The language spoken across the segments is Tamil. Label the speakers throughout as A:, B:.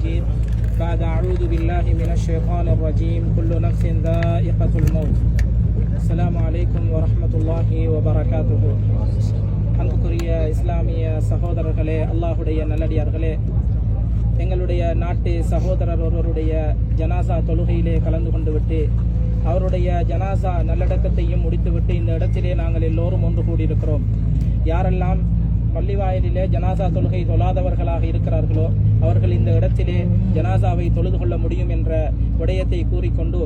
A: مجيد بعد أعوذ بالله من الشيطان الرجيم كل نفس ذائقة الموت السلام عليكم ورحمة الله وبركاته அன்புக்குரிய இஸ்லாமிய சகோதரர்களே அல்லாஹுடைய நல்லடியார்களே எங்களுடைய நாட்டு சகோதரர் ஒருவருடைய ஜனாசா தொழுகையிலே கலந்து கொண்டு விட்டு அவருடைய ஜனாசா நல்லடக்கத்தையும் முடித்துவிட்டு இந்த இடத்திலே நாங்கள் எல்லோரும் ஒன்று கூடியிருக்கிறோம் யாரெல்லாம் பள்ளிவாயிலே ஜனாசா தொழுகை தொழாதவர்களாக இருக்கிறார்களோ அவர்கள் இந்த இடத்திலே ஜனாசாவை தொழுது கொள்ள முடியும் என்ற விடயத்தை கூறிக்கொண்டு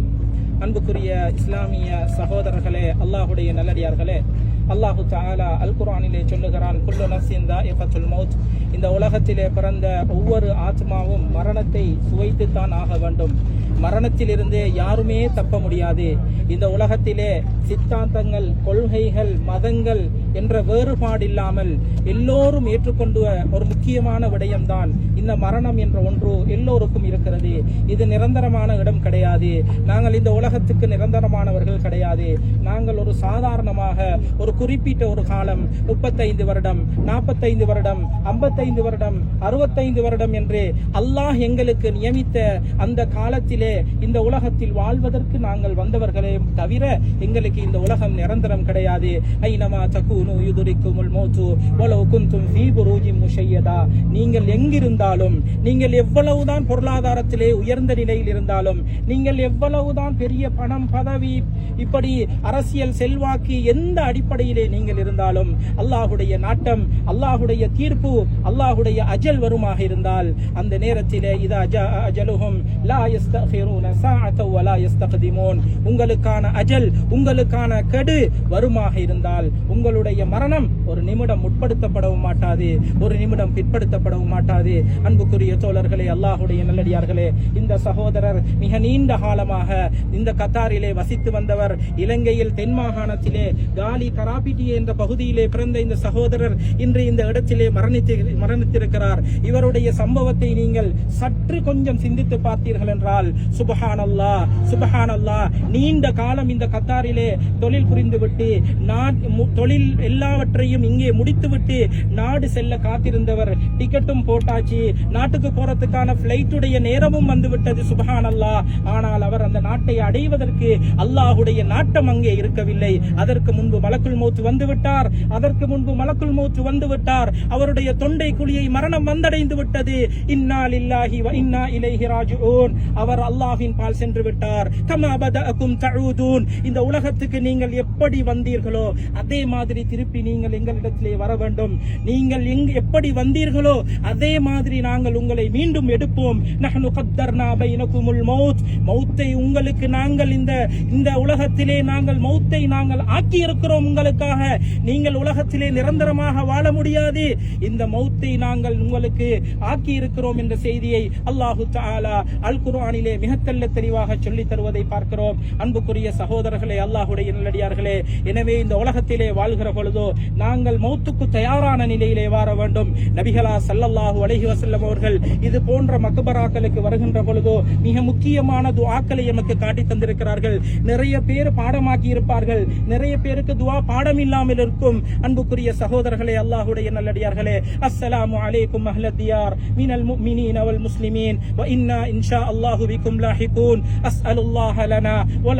A: அன்புக்குரிய இஸ்லாமிய சகோதரர்களே அல்லாஹுடைய நல்லடியார்களே அல்லாஹு தாலா அல் குர்ஆனிலே சொல்லுகிறான் குல்லு நஃப்ஸின் தாயிகத்துல் மௌத். இந்த உலகத்திலே பிறந்த ஒவ்வொரு ஆத்மாவும் மரணத்தை சுவைத்துத்தான் ஆக வேண்டும். மரணத்திலிருந்தே யாருமே தப்ப முடியாது. இந்த உலகத்திலே சித்தாந்தங்கள் கொள்கைகள் மதங்கள் என்ற வேறுபாடில்லாமல் எல்லோரும் ஏற்றுக்கொண்டு ஒரு முக்கியமான விடயம்தான் இந்த மரணம் என்ற ஒன்று எல்லோருக்கும் இருக்கிறது. இது நிரந்தரமான இடம் கிடையாது. நாங்கள் இந்த உலகத்துக்கு நிரந்தரமானவர்கள் கிடையாது. நாங்கள் ஒரு சாதாரணமாக ஒரு குறிப்பிட்ட ஒரு காலம் முப்பத்தைந்து வருடம் நாற்பத்தைந்து வருடம் ஐம்பத்தைந்து வருடம் அறுபத்தைந்து வருடம் என்று அல்லாஹ் எங்களுக்கு நியமித்த அந்த காலத்திலே இந்த உலகத்தில் வாழ்வதற்கு நாங்கள் வந்தவர்களே தவிர எங்களுக்கு இந்த உலகம் நிரந்தரம் கிடையாது. ஐநமா தக்கூனு யுதுரிக்குமுல் மோத்து வலவு குந்தும் ஃபீ புரூஜின் முஷையதா. நீங்கள் எங்கிருந்தாலும் நீங்கள் எவ்வளவுதான் பொருளாதாரத்திலே உயர்ந்த நிலையில் இருந்தாலும் நீங்கள் எவ்வளவுதான் பெரிய பணம் பதவி இப்படி அரசியல் செல்வாக்கு எந்த அடிப்படையிலே நீங்கள் இருந்தாலும் அல்லாஹுடைய நாட்டம் அல்லாஹுடைய தீர்ப்பு அல்லாஹுடைய அஜல் வருமாக இருந்தால் அந்த நேரத்திலே இதா ஜா அஜலுஹும் லா யஸ்தகிரூன சாஅத வலா யஸ்தக்திமூன் உங்களுக்கான அஜல் உங்களுக்கான கெடு வருமாக இருந்தால் உங்களுடைய மரணம் ஒரு நிமிடம் முற்படுத்தப்படவும் மாட்டாது. ஒரு நிமிடம் பிற்படுத்தப்படவும் மாட்டாது. அன்புக்குரிய தோழர்களே அல்லாஹுடைய நல்லடியார்களே இந்த சகோதரர் மிக நீண்ட காலமாக இந்த கத்தாரிலே வசித்து வந்தவர் இலங்கையில் தென் மாகாணத்திலே காலி கராபிட்டி என்ற பகுதியிலே பிறந்த இந்த சகோதரர் இன்று இந்த இடத்திலே மரணித்து மரணித்திருக்கிறார். இவருடைய சம்பவத்தை நீங்கள் சற்று கொஞ்சம் சிந்தித்து பார்த்தீர்கள் என்றால் சுபஹான் அல்லா சுபஹான் அல்லா நீண்ட காலம் இந்த கத்தாரிலே தொழில் புரிந்துவிட்டு நாட்- தொழில் எல்லாவற்றையும் இங்கே முடித்துவிட்டு நாடு செல்ல காத்திருந்தவர். டிக்கெட்டும் போட்டாச்சு. நாட்டுக்கு போறதுக்கான பிளைட்டுடைய நேரமும் வந்துவிட்டது சுபஹான் அல்லா ஆனால் அவர் அந்த நாட்டை அடைவதற்கு அல்லாஹுடைய நாட்டம் அங்கே இருக்கவில்லை. அதற்கு முன்பு மலக்குள் மௌத் வந்துவிட்டார். அதற்கு முன்பு மலக்குள் மௌத் வந்துவிட்டார். அவருடைய தொண்டை குழியை மரணம் வந்தடைந்து விட்டது இன்னா இல்லாஹி வ இன்னா இலைஹி ராஜிஊன். அவர் அல்லாஹின் பால் சென்று விட்டார். கமா தழுதூன் இந்த உலகத்துக்கு நீங்கள் எப்படி வந்தீர்களோ அதே மாதிரி திருப்பி நீங்கள் எங்களிடத்திலே வர வேண்டும். நீங்கள் எங் எப்படி வந்தீர்களோ அதே மாதிரி நாங்கள் உங்களை மீண்டும் எடுப்போம். நஹனு கத்தர்னா பைனகுமுல் மௌத். மௌத்தை உங்களுக்கு நாங்கள் இந்த இந்த உலகத்திலே நாங்கள் மௌத்தை நாங்கள் ஆக்கி இருக்கிறோம் உங்களுக்காக. நீங்கள் உலகத்திலே நிரந்தரமாக வாழ முடியாது. இந்த மௌத்தை நாங்கள் உங்களுக்கு ஆக்கி இருக்கிறோம் என்ற செய்தியை அல்லாஹு தஆலா அல் குர்ஆனிலே மிக தெல்ல தெளிவாக சொல்லித் தருவதை பார்க்கிறோம். அன்புக்குரிய சகோதரர்களே அல்லாஹுடைய நல்லடியார்களே எனவே இந்த உலகத்திலே வாழ்கிற பொழுதோ நாங்கள் மௌத்துக்கு தயாரான நிலையிலே வாழ வேண்டும். நபிகளா சல்லல்லாஹு அலஹி வசல்லம் அவர்கள் இது போன்ற மக்பராக்களுக்கு வருகின்ற பொழுதோ மிக முக்கியமான துவாக்களை எமக்கு காட்டி தந்திருக்கிறார்கள். நிறைய பேர் பாடமாக்கி இருப்பார்கள். நிறைய பேருக்கு துவா பாடம் இல்லாமல் இருக்கும். அன்புக்குரிய சகோதரர்களே அல்லாஹுடைய நல்லடியார்களே அஸ்ஸலாமு அலைக்கும் அஹ்லத்தியார் மீனல் மினல் முஃமினீன வல் முஸ்லிமீன் வ இன்னா இன்ஷா அல்லாஹு பிக்கும் லாஹிகூன் அஸ்அலுல்லாஹ லனா வ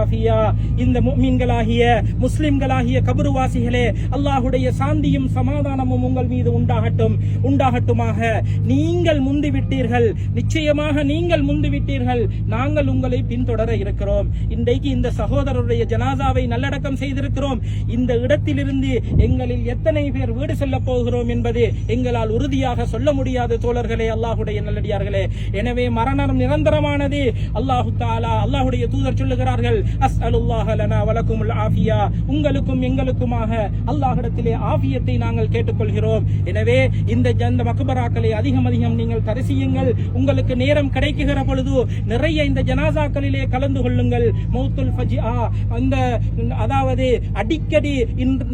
A: ஆஃபியா இந்த முஃமின்களாகிய முஸ்லிம்களாகிய கபருவாசிகளே அல்லாஹுடைய சாந்தியும் சமாதானமும் உங்கள் மீது உண்டாகட்டும் உண்டாகட்டுமாக. நீங்கள் முந்தி விட்டீர்கள் நிச்சயமாக நீங்கள் முந்தி விட்டீர்கள் நாங்கள் உங்களை பின்தொடர இருக்கிறோம். இன்றைக்கு இந்த சகோதரருடைய ஜனாதாவை நல்லடக்கம் செய்திருக்கிறோம். இந்த இடத்திலிருந்து எங்களில் எத்தனை பேர் வீடு செல்ல போகிறோம் என்பது எங்களால் உறுதியாக சொல்ல முடியாது தோழர்களே அல்லாஹுடைய நல்லடியார்களே. எனவே மரணம் நிரந்தரமாக நிரந்தரமானது அல்லாஹு தாலா அல்லாஹுடைய தூதர் சொல்லுகிறார்கள் அஸ் அலுல்லாஹ் லனா வலக்கும் ஆஃபியா. உங்களுக்கும் எங்களுக்குமாக அல்லாஹிடத்திலே ஆஃபியத்தை நாங்கள் கேட்டுக்கொள்கிறோம். எனவே இந்த ஜந்த மக்பராக்களை அதிகம் அதிகம் நீங்கள் தரிசியுங்கள். உங்களுக்கு நேரம் கிடைக்குகிற பொழுது நிறைய இந்த ஜனாசாக்களிலே கலந்து கொள்ளுங்கள். மௌத்துல் ஃபஜிஆ அந்த அதாவது அடிக்கடி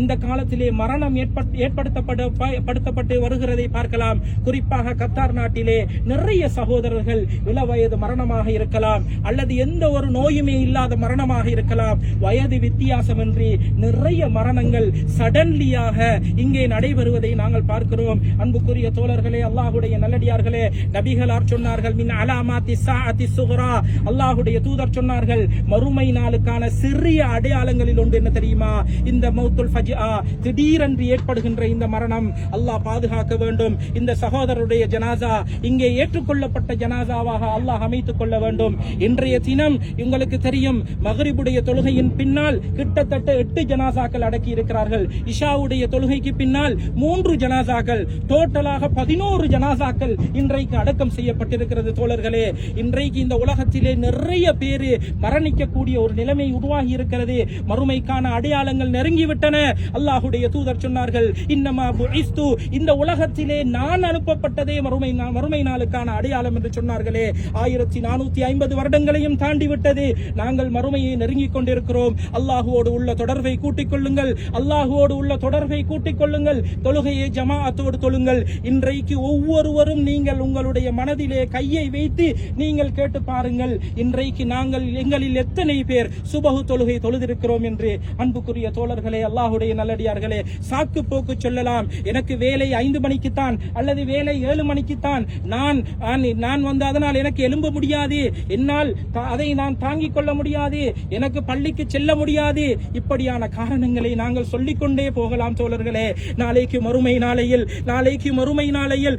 A: இந்த காலத்திலே மரணம் ஏற்படுத்தப்பட்டு வருகிறதை பார்க்கலாம். குறிப்பாக கத்தார் நாட்டிலே நிறைய சகோதரர்கள் இளவயது மரணம் மரணமாக இருக்கலாம். அல்லது எந்த ஒரு நோயுமே இல்லாத மரணமாக இருக்கலாம். வயது வித்தியாசமின்றி நிறைய மரணங்கள் சடன்லியாக இங்கே நடைபெறுவதை நாங்கள் பார்க்கிறோம். அன்புக்குரிய தோழர்களே அல்லாஹுடைய நல்லடியார்களே நபிகளார் சொன்னார்கள் மின் அலாமாத்தி சாஅத்தி சுகரா அல்லாஹுடைய தூதர் சொன்னார்கள் மறுமை நாளுக்கான சிறிய அடையாளங்களில் ஒன்று என்ன தெரியுமா? இந்த மௌத்துல் ஃபஜ்ஆ திடீரென்று ஏற்படுகின்ற இந்த மரணம். அல்லாஹ் பாதுகாக்க வேண்டும். இந்த சகோதரருடைய ஜனாசா இங்கே ஏற்றுக்கொள்ளப்பட்ட ஜனாசாவாக அல்லாஹ் அமைத்து அமைத்துக் கொள்ள வேண்டும். இன்றைய தினம் உங்களுக்கு தெரியும் மகரிபுடைய தொழுகையின் பின்னால் கிட்டத்தட்ட எட்டு ஜனாசாக்கள் அடக்கி இருக்கிறார்கள் இஷாவுடைய தொழுகைக்கு பின்னால் மூன்று ஜனாசாக்கள் டோட்டலாக பதினோரு ஜனாசாக்கள் இன்றைக்கு அடக்கம் செய்யப்பட்டிருக்கிறது தோழர்களே. இன்றைக்கு இந்த உலகத்திலே நிறைய பேரு மரணிக்கக்கூடிய ஒரு நிலைமை உருவாகி இருக்கிறது. மறுமைக்கான அடையாளங்கள் நெருங்கிவிட்டன. அல்லாஹுடைய தூதர் சொன்னார்கள் இன்னமா புஇஸ்து. இந்த உலகத்திலே நான் அனுப்பப்பட்டதே மறுமை மறுமை நாளுக்கான அடையாளம் என்று சொன்னார்களே. ஆயிரத்தி நானூத்தி ஐம்பது வருடங்களையும் தாண்டி விட்டது நாங்கள் மறுமையை நெருங்கிக் கொண்டிருக்கிறோம். அல்லாஹுவோடு உள்ள தொடர்பை கூட்டிக் கொள்ளுங்கள். அல்லாஹுவோடு உள்ள தொடர்பை கூட்டிக் கொள்ளுங்கள். தொழுகையை ஜமாஅத்தோடு தொழுங்கள். இன்றைக்கு ஒவ்வொருவரும் நீங்கள் உங்களுடைய மனதிலே கையை வைத்து நீங்கள் கேட்டு பாருங்கள். இன்றைக்கு நாங்கள் எங்களில் எத்தனை பேர் சுபகு தொழுகை தொழுதிருக்கிறோம் என்று. அன்புக்குரிய தோழர்களே அல்லாஹுடைய நல்லடியார்களே சாக்கு போக்கு சொல்லலாம். எனக்கு வேலை ஐந்து மணிக்குத்தான் அல்லது வேலை ஏழு மணிக்குத்தான். நான் நான்- நான் வந்து அதனால் எனக்கு எழும்ப முடியாது. என்னால் அதை நான் தாங்கிக் கொள்ள முடியாது. எனக்கு பள்ளிக்கு செல்ல முடியாது. இப்படியான காரணங்களை நாங்கள் சொல்லிக்கொண்டே போகலாம் தோழர்களே நாளைக்கு மறுமை நாளையில் நாளைக்கு மறுமை நாளையில்.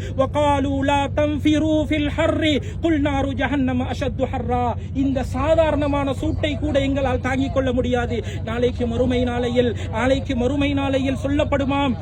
A: இந்த சாதாரணமான சூட்டை கூட எங்களால் தாங்கிக் கொள்ள முடியாது. நாளைக்கு மறுமை நாளையில் நாளைக்கு மறுமை நாளையில் சொல்லப்படுமாம்.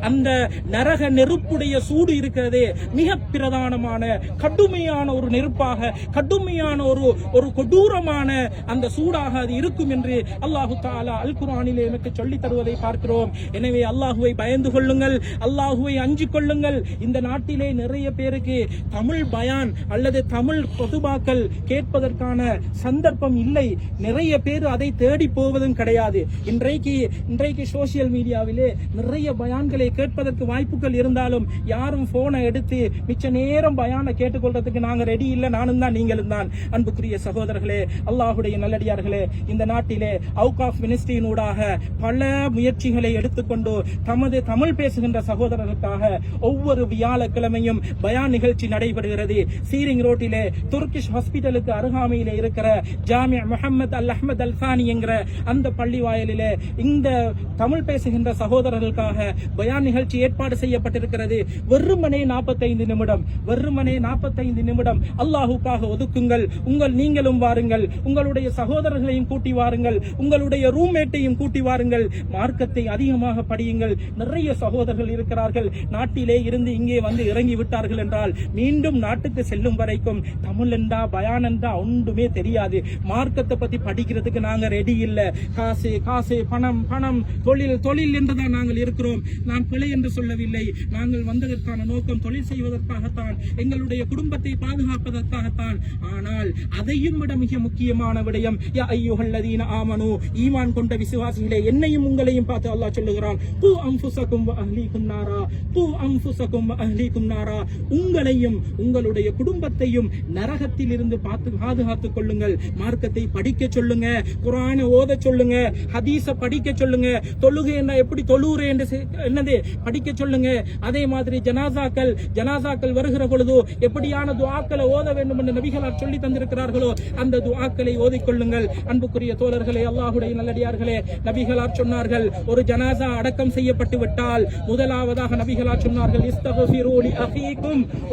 A: அந்த நரக நெருப்புடைய சூடு இருக்கிறது. மிக பிரதானமான கடுமையான ஒரு நெருப்பாக கடுமையான ஒரு ஒரு கொடூரமான அந்த சூடாக அது இருக்கும் என்று அல்லாஹு தாலா அல் குரானிலே எனக்கு சொல்லித் தருவதை பார்க்கிறோம். எனவே அல்லாஹுவை பயந்து கொள்ளுங்கள் அல்லாஹுவை அஞ்சு கொள்ளுங்கள். இந்த நாட்டிலே நிறைய பேருக்கு தமிழ் பயான் அல்லது தமிழ் பொதுபாக்கள் கேட்பதற்கான சந்தர்ப்பம் இல்லை. நிறைய பேர் அதை தேடி போவதும் கிடையாது. இன்றைக்கு இன்றைக்கு சோசியல் மீடியாவிலே நிறைய பயான்களை கேட்பதற்கு வாய்ப்புகள் இருந்தாலும் யாரும் போனை எடுத்து மிச்ச நேரம் பயானை கேட்டுக்கொள்றதுக்கு நாங்க ரெடி இல்லை. நானும் தான் நீங்களும் தான். அன்புக்குரிய சகோதரர்களே அல்லாஹுடைய நல்லடியார்களே இந்த நாட்டிலே அவுட் ஆஃப் மினிஸ்ட்ரியினூடாக பல முயற்சிகளை எடுத்துக்கொண்டு தமது தமிழ் பேசுகின்ற சகோதரர்களுக்காக ஒவ்வொரு வியாழக்கிழமையும் பயான் நிகழ்ச்சி நடைபெறுகிறது. சீரிங் ரோட்டிலே துர்கிஷ் ஹாஸ்பிட்டலுக்கு அருகாமையிலே இருக்கிற ஜாமியா முகமது அல் அஹமது அல்சானி என்கிற அந்த பள்ளி வாயலிலே இந்த தமிழ் பேசுகின்ற சகோதரர்களுக்காக பயான் நிகழ்ச்சி ஏற்பாடு செய்யப்பட்டிருக்கிறது. வெறுமனே 45 நிமிடம். வெறுமனே 45 நிமிடம். அல்லாஹுக்காக ஒதுக்குங்கள். உங்கள் நீங்களும் வாருங்கள். உங்களுடைய சகோதரர்களையும் கூட்டி வாருங்கள். உங்களுடைய ரூம்மேட்டையும் கூட்டி வாருங்கள். மார்க்கத்தை அதிகமாக படியுங்கள். நிறைய சகோதரர்கள் இருக்கிறார்கள். நாட்டிலே இருந்து இங்கே வந்து இறங்கி விட்டார்கள் என்றால் மீண்டும் நாட்டுக்கு செல்லும் வரைக்கும் தமிழ் என்றா பயான் என்றா ஒன்றுமே தெரியாது. மார்க்கத்தை பத்தி படிக்கிறதுக்கு நாங்க ரெடி இல்லை. காசு காசு பணம் பணம் தொழில் தொழில் என்றுதான் நாங்கள் இருக்கிறோம். நான் பிழை என்று சொல்லவில்லை. நாங்கள் வந்ததற்கான நோக்கம் தொழில் செய்வதற்காக பாதுகாப்பதற்காகத்தான் எங்களுடைய குடும்பத்தை பாதுகாப்பதற்காகத்தான். ஆனால் அதையும் விட மிக முக்கியமான விடயம் யா ஐயுஹல்லதீன ஈமான் கொண்ட விசுவாசிகளே என்னையும் உங்களையும் பார்த்து அல்லாஹ் சொல்லுகிறான் பூ அம்புசக்கும் அஹ்லீக்கும் நாரா பூ அம்புசக்கும் அஹ்லீக்கும் நாரா. உங்களையும் உங்களுடைய குடும்பத்தையும் நரகத்தில் இருந்து பார்த்து பாதுகாத்துக் கொள்ளுங்கள். மார்க்கத்தை படிக்க சொல்லுங்க குரான ஓத சொல்லுங்க ஹதீஸ படிக்க சொல்லுங்க தொழுகை என்ன எப்படி தொழுவுற என்று என்னது படிக்க சொல்லுங்க. அதே மாதிரி ஜனாசாக்கள் ஜனாசாக்கள் வருகிற பொழுது எப்படியான துவாக்களை ஓத வேண்டும் என்று நபிகளார் சொல்லி தந்திருக்கிறார்களோ அந்த துவாக்களை ஓதிக்கொள்ளுங்கள் அன்புக்குரிய தோழர்களே அல்லாஹுடைய நல்லடியார்களே நபிகளார் சொன்னார்கள் ஒரு ஜனாசா அடக்கம் செய்யப்பட்டு விட்டால் முதலாவதாக நபிகளார் சொன்னார்கள் இஸ்தகஃபிரு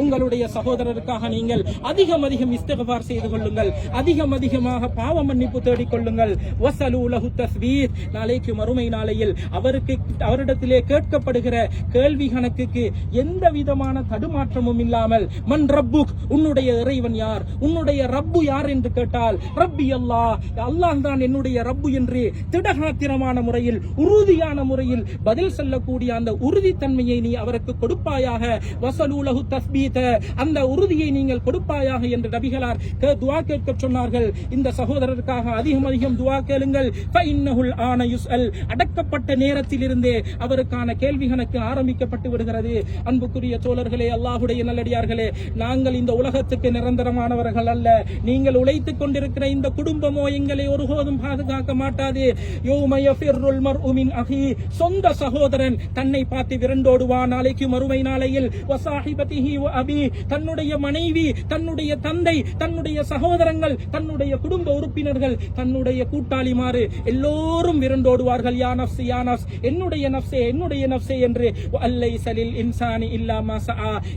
A: உங்களுடைய சகோதரருக்காக நீங்கள் அதிகம் அதிகம் இஸ்தகபார் செய்து கொள்ளுங்கள். அதிகம் அதிகமாக பாவ மன்னிப்பு தேடிக் கொள்ளுங்கள். வசலு லஹு தஸ்பீத் நாளைக்கு மறுமை நாளையில் அவருக்கு அவரிடத்திலே கேட்கப்படுகிற கேள்வி கணக்குக்கு எந்த விதமான தடுமாற்றமும் ஒன்றும் இல்லாமல் மன் ரப்புக் உன்னுடைய இறைவன் யார்? உன்னுடைய ரப்பு யார் என்று கேட்டால் ரப்பி அல்லாஹ் அல்லாஹ் தான் என்னுடைய ரப்பு என்று திடகாத்திரமான முறையில் உறுதியான முறையில் பதில் சொல்லக்கூடிய அந்த உறுதித்தன்மையை நீ அவருக்கு கொடுப்பாயாக. வசலூலகு தஸ்பீத அந்த உறுதியை நீங்கள் கொடுப்பாயாக என்று நபிகளார் துவா கேட்க சொன்னார்கள். இந்த சகோதரருக்காக அதிகம் அதிகம் துவா கேளுங்கள். ஃபஇன்னஹுல் ஆன யுஸ்அல் அடக்கப்பட்ட நேரத்தில் இருந்தே அவருக்கான கேள்வி கணக்கு ஆரம்பிக்கப்பட்டு விடுகிறது. அன்புக்குரிய தோழர்களே அல்லாஹுடைய நல்லடியார்களே நாங்கள் இந்த உலகத்துக்கு நிரந்தரமானவர்கள் அல்ல. நீங்கள் உழைத்துக் கொண்டிருக்கிற இந்த குடும்பமோ எங்களை ஒருபோதும் பாதுகாக்க மாட்டாது. சொந்த சகோதரன் தன்னை பார்த்து விரண்டோடுவான் நாளைக்கு மறுமை நாளையில். அபி தன்னுடைய மனைவி தன்னுடைய தந்தை தன்னுடைய சகோதரங்கள் தன்னுடைய குடும்ப உறுப்பினர்கள் தன்னுடைய கூட்டாளிமாறு எல்லோரும் விரண்டோடுவார்கள் யா யானஸ் யா என்னுடைய நப்சே என்னுடைய நப்சே என்று. அல்லை சலில் இன்சானி இல்லாம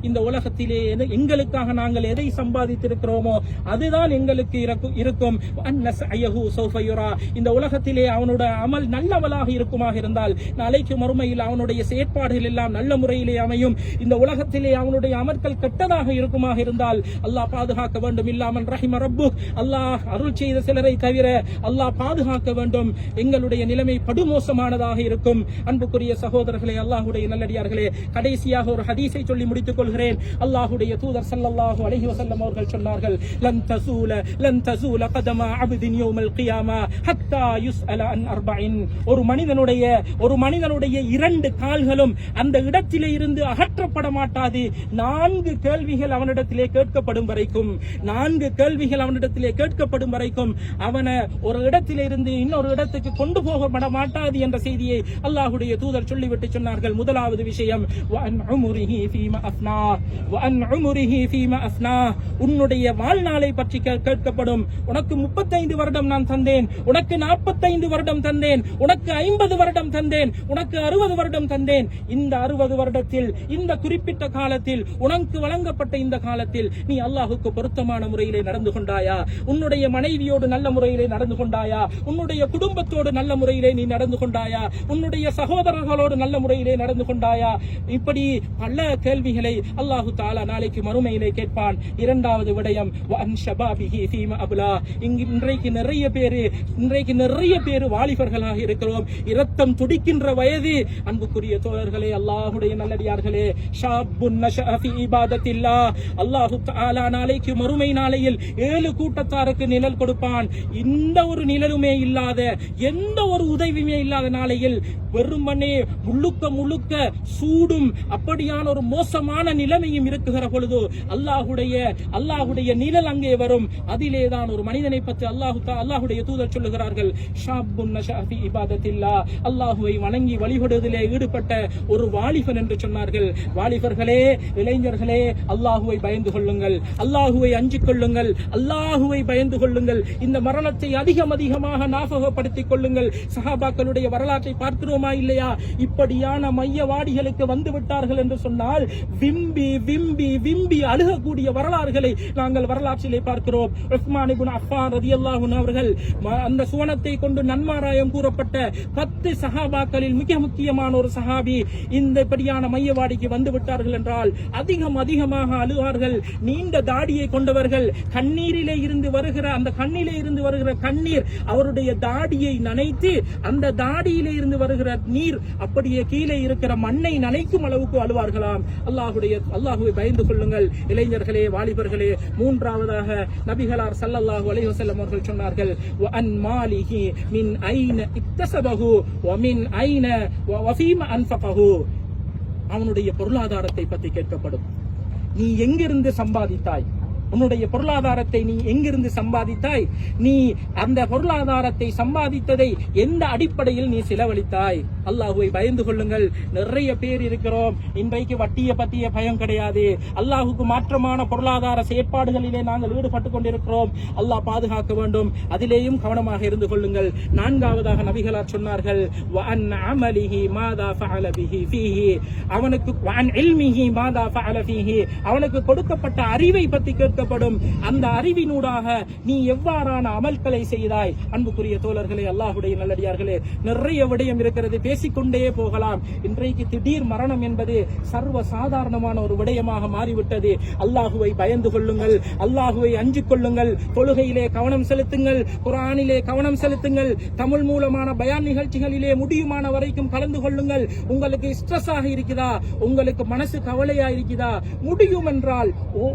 A: இந்த உலகத்திலே எது- எங்களுக்காக நாங்கள் எதை சம்பாதித்திருக்கிறோமோ அதுதான் எங்களுக்கு இருக்கும். இந்த உலகத்திலே அவனோட அமல் நல்லவளாக இருக்குமாக இருந்தால் நாளைக்கு மறுமையில் அவனுடைய செயற்பாடுகள் எல்லாம் நல்ல முறையிலே அமையும். இந்த உலகத்திலே அவனுடைய அமல்கள் கெட்டதாக இருக்குமாக இருந்தால் அல்லாஹ் பாதுகாக்க வேண்டும். இல்லாமல் ரஹிம ரப்பு அல்லாஹ் அருள் செய்த சிலரை தவிர அல்லாஹ் பாதுகாக்க வேண்டும். எங்களுடைய நிலைமை படுமோசமானதாக இருக்கும். அன்புக்குரிய சகோதரர்களே அல்லாஹுடைய நல்லடியார்களே கடைசியாக ஒரு ஹதீஸை சொல்லி முடித்துக் கொள்கிறேன். அல்லாஹுடைய தூதர் சல்லல்லாஹு அலைஹி வஸல்லம் அவர்கள் சொன்னார்கள் லன் தசூல லன் தசூல கதமா அப்தின் யௌமல் கியாமா ஹத்தா யுஸ்அல அன் அர்பஇன். ஒரு மனிதனுடைய ஒரு மனிதனுடைய இரண்டு கால்களும் அந்த இடத்திலே இருந்து அகற்றப்பட மாட்டாது. நான்கு கேள்விகள் அவனிடத்திலே கேட்கப்படும் வரைக்கும் நான்கு கேள்விகள் அவனிடத்திலே கேட்கப்படும் வரைக்கும் அவனை ஒரு இடத்திலே இருந்து இன்னொரு இடத்துக்கு கொண்டு போகப்பட மாட்டாது என்ற செய்தியை அல்லாஹுடைய தூதர் சொல்லிவிட்டு சொன்னார்கள். முதலாவது விஷயம் உன்னுடைய வாழ்நாளை பற்றி கேட்கப்படும். உனக்கு முப்பத்தைந்து வருடம் நான் தந்தேன். உனக்கு நாற்பத்தைந்து வருடம் தந்தேன். உனக்கு ஐம்பது வருடம் தந்தேன். உனக்கு அறுபது வருடம் தந்தேன். இந்த அறுபது வருடத்தில் இந்த குறிப்பிட்ட காலத்தில் உனக்கு வழங்கப்பட்ட இந்த காலத்தில் நீ அல்லாஹுக்கு பொருத்தமான முறையிலே நடந்து கொண்டாயா? உன்னுடைய மனைவியோடு நல்ல முறையிலே நடந்து கொண்டாயா? உன்னுடைய குடும்பத்தோடு நல்ல முறையிலே நீ நடந்து கொண்டாயா? உன்னுடைய சகோதரர்களோடு நல்ல முறையிலே நடந்து கொண்டாயா? இப்படி பல கேள்விகளை அல்லாஹ் அல்லாஹு தாலா நாளைக்கு மறுமையிலே கேட்பான். இரண்டாவது விடயம் வஅன் இன்றைக்கு நிறைய பேரு இன்றைக்கு நிறைய பேரு வாலிபர்களாக இருக்கிறோம். இரத்தம் துடிக்கின்ற வயது. அன்புக்குரிய தோழர்களே அல்லாஹுடைய நல்லடியார்களே அல்லாஹு தாலா நாளைக்கு மறுமை நாளையில் ஏழு கூட்டத்தாருக்கு நிழல் கொடுப்பான். இந்த ஒரு நிழலுமே இல்லாத எந்த ஒரு உதவியுமே இல்லாத நாளையில் வெறுமனே முழுக்க முழுக்க சூடும் அப்படியான ஒரு மோசமான நிலைமை நிலைமையும் இருக்குகிற பொழுது அல்லாஹுடைய அல்லாஹுடைய நிழல் அங்கே வரும். அதிலே தான் ஒரு மனிதனை பற்றி அல்லாஹு அல்லாஹுடைய தூதர் சொல்லுகிறார்கள் ஷாப்புன் இபாதத்தில்லா. அல்லாஹுவை வணங்கி வழிபடுவதிலே ஈடுபட்ட ஒரு வாலிபன் என்று சொன்னார்கள். வாலிபர்களே இளைஞர்களே அல்லாஹுவை பயந்து கொள்ளுங்கள். அல்லாஹுவை அஞ்சு கொள்ளுங்கள். அல்லாஹுவை பயந்து கொள்ளுங்கள். இந்த மரணத்தை அதிகம் அதிகமாக ஞாபகப்படுத்திக் கொள்ளுங்கள். சஹாபாக்களுடைய வரலாற்றை பார்க்கிறோமா இல்லையா? இப்படியான மையவாடிகளுக்கு வந்து விட்டார்கள் என்று சொன்னால் விம்பி விம்பி விம்பி அழுகக்கூடிய வரலாறுகளை நாங்கள் வரலாற்றிலே பார்க்கிறோம். உஸ்மான் இபுன் அஃபான் ரதி அல்லாஹூன் அவர்கள் அந்த சுவனத்தை கொண்டு நன்மாராயம் கூறப்பட்ட பத்து சஹாபாக்களில் மிக முக்கியமான ஒரு சஹாபி இந்த படியான மையவாடிக்கு வந்து விட்டார்கள் என்றால் அதிகம் அதிகமாக அழுவார்கள். நீண்ட தாடியை கொண்டவர்கள் கண்ணீரிலே இருந்து வருகிற அந்த கண்ணிலே இருந்து வருகிற கண்ணீர் அவருடைய தாடியை நனைத்து அந்த தாடியிலே இருந்து வருகிற நீர் அப்படியே கீழே இருக்கிற மண்ணை நனைக்கும் அளவுக்கு அழுவார்களாம். அல்லாஹுடைய அல்லாஹுவை பயந்து கொள்ளுங்கள். இளைஞர்களே வாலிபர்களே மூன்றாவதாக நபிகளார் சல்லல்லாஹு அலைஹி அவர்கள் சொன்னார்கள் அன் மாலிஹி மின் ஐன பித்தசபகு வ மின் ஐன வஃபீம அன்ஃபகஹு. அவனுடைய பொருளாதாரத்தை பற்றி கேட்கப்படும். நீ எங்கிருந்து சம்பாதித்தாய்? உன்னுடைய பொருளாதாரத்தை நீ எங்கிருந்து சம்பாதித்தாய்? நீ அந்த பொருளாதாரத்தை சம்பாதித்ததை எந்த அடிப்படையில் நீ செலவழித்தாய்? அல்லாஹுவை பயந்து கொள்ளுங்கள். நிறைய பேர் இருக்கிறோம். இன்றைக்கு வட்டியை பற்றிய பயம் கிடையாது. அல்லாஹுக்கு மாற்றமான பொருளாதார செயற்பாடுகளிலே நாங்கள் ஈடுபட்டு கொண்டிருக்கிறோம். அல்லாஹ் பாதுகாக்க வேண்டும். அதிலேயும் கவனமாக இருந்து கொள்ளுங்கள். நான்காவதாக நபிகளார் சொன்னார்கள் அமலிஹி மாதா அவனுக்கு மாதா அவனுக்கு கொடுக்கப்பட்ட அறிவை பற்றி கேட்கப்படும் அந்த அறிவினூடாக நீ எவ்வாறான அமல்களை செய்தாய்? அன்புக்குரிய தோழர்களே அல்லாஹுடைய நல்லடியார்களே நிறைய விடயம் இருக்கிறது. பேசிக்கொண்டே போகலாம். இன்றைக்கு திடீர் மரணம் என்பது சர்வ சாதாரணமான ஒரு விடயமாக மாறிவிட்டது. அல்லாஹுவை பயந்து கொள்ளுங்கள். அல்லாஹுவை அஞ்சு கொள்ளுங்கள். தொழுகையிலே கவனம் செலுத்துங்கள். குரானிலே கவனம் செலுத்துங்கள். தமிழ் மூலமான பயான் நிகழ்ச்சிகளிலே முடியுமான வரைக்கும் கலந்து கொள்ளுங்கள். உங்களுக்கு ஸ்ட்ரெஸ்ஸாக இருக்குதா? உங்களுக்கு மனசு கவலையா இருக்குதா? முடியும் என்றால்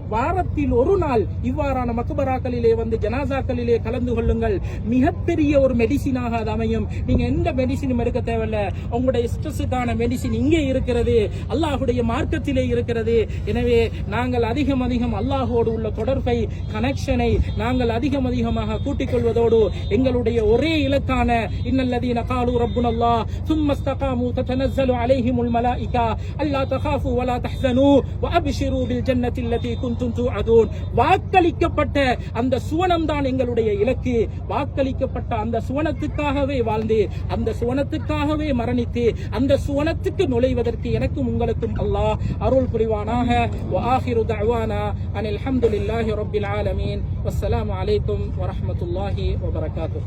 A: வாரத்தில் ஒரு ஒரு நாள் இவ்வாறான மக்பராக்களிலே வந்து ஜனாசாக்களிலே கலந்து கொள்ளுங்கள் மிகப்பெரிய ஒரு மெடிசினாக அது அமையும் நீங்க எந்த மெடிசினும் எடுக்க தேவையில்ல உங்களுடைய ஸ்ட்ரெஸ்ஸுக்கான மெடிசின் இங்கே இருக்கிறது அல்லாஹுடைய மார்க்கத்திலே இருக்கிறது எனவே நாங்கள் அதிகம் அதிகம் அல்லாஹோடு உள்ள தொடர்பை கனெக்ஷனை நாங்கள் அதிகம் அதிகமாக கூட்டிக் கொள்வதோடு எங்களுடைய ஒரே இலக்கான இன்னல்லதீன காலு ரப்புன் அல்லாஹ் ثم استقاموا تتنزل عليهم الملائكة ألا تخافوا ولا تحزنوا وأبشروا بالجنة التي كنتم توعدون வாக்களிக்கப்பட்ட அந்த சுவனம் தான் எங்களுடைய இலக்கு. வாக்களிக்கப்பட்ட அந்த சுவனத்துக்காகவே வாழ்ந்து அந்த சுவனத்துக்காகவே மரணித்து அந்த சுவனத்துக்கு நுழைவதற்கு எனக்கும் உங்களுக்கும் அல்லாஹ் அருள் புரிவானாக. வாஹிரு தவானா அனில் அஹமதுல்லாஹி ரபில் ஆலமீன். வசலாம் அலைக்கும்
B: வரமத்துல்லாஹி வபரகாத்து